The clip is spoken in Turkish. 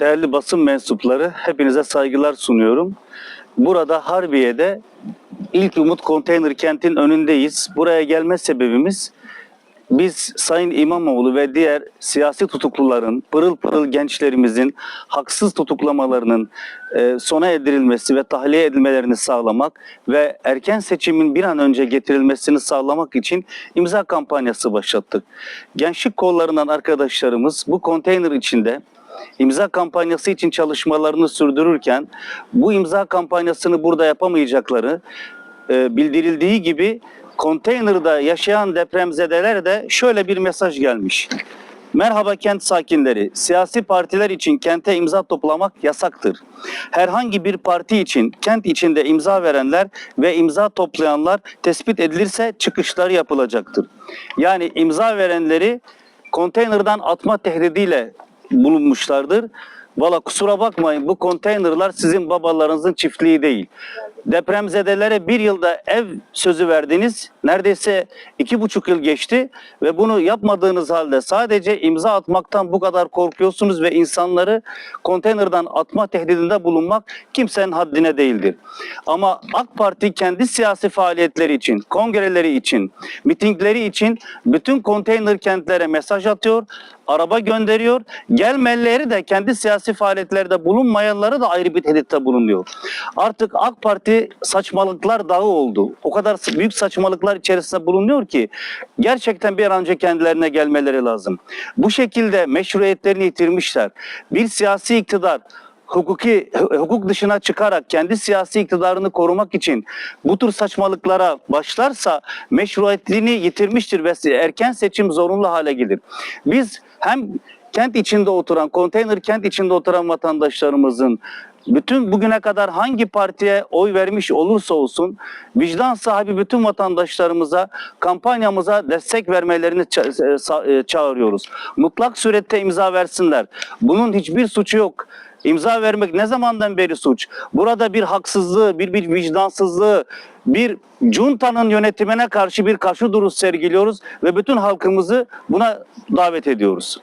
Değerli basın mensupları, hepinize saygılar sunuyorum. Burada Harbiye'de İlk Umut Konteyner Kent'in önündeyiz. Buraya gelme sebebimiz biz Sayın İmamoğlu ve diğer siyasi tutukluların, pırıl pırıl gençlerimizin haksız tutuklamalarının e, sona erdirilmesi ve tahliye edilmelerini sağlamak ve erken seçimin bir an önce getirilmesini sağlamak için imza kampanyası başlattık. Gençlik kollarından arkadaşlarımız bu konteyner içinde imza kampanyası için çalışmalarını sürdürürken bu imza kampanyasını burada yapamayacakları e, bildirildiği gibi konteynerda yaşayan depremzedeler de şöyle bir mesaj gelmiş. Merhaba kent sakinleri. Siyasi partiler için kente imza toplamak yasaktır. Herhangi bir parti için kent içinde imza verenler ve imza toplayanlar tespit edilirse çıkışları yapılacaktır. Yani imza verenleri konteynerdan atma tehdidiyle bulunmuşlardır. Valla kusura bakmayın bu konteynerlar sizin babalarınızın çiftliği değil. Depremzedelere bir yılda ev sözü verdiniz. Neredeyse iki buçuk yıl geçti ve bunu yapmadığınız halde sadece imza atmaktan bu kadar korkuyorsunuz ve insanları konteynerden atma tehdidinde bulunmak kimsenin haddine değildir. Ama AK Parti kendi siyasi faaliyetleri için, kongreleri için, mitingleri için bütün konteyner kentlere mesaj atıyor, araba gönderiyor. Gelmelileri de kendi siyasi faaliyetlerde bulunmayanları da ayrı bir tehditte bulunuyor. Artık AK Parti saçmalıklar dağı oldu. O kadar büyük saçmalıklar içerisinde bulunuyor ki gerçekten bir an önce kendilerine gelmeleri lazım. Bu şekilde meşruiyetlerini yitirmişler. Bir siyasi iktidar hukuki hukuk dışına çıkarak kendi siyasi iktidarını korumak için bu tür saçmalıklara başlarsa meşruiyetliğini yitirmiştir ve erken seçim zorunlu hale gelir. Biz hem kent içinde oturan, konteyner kent içinde oturan vatandaşlarımızın bütün bugüne kadar hangi partiye oy vermiş olursa olsun vicdan sahibi bütün vatandaşlarımıza kampanyamıza destek vermelerini e, e, çağırıyoruz. Mutlak surette imza versinler. Bunun hiçbir suçu yok. İmza vermek ne zamandan beri suç? Burada bir haksızlığı, bir, bir vicdansızlığı, bir juntanın yönetimine karşı bir karşı duruş sergiliyoruz ve bütün halkımızı buna davet ediyoruz.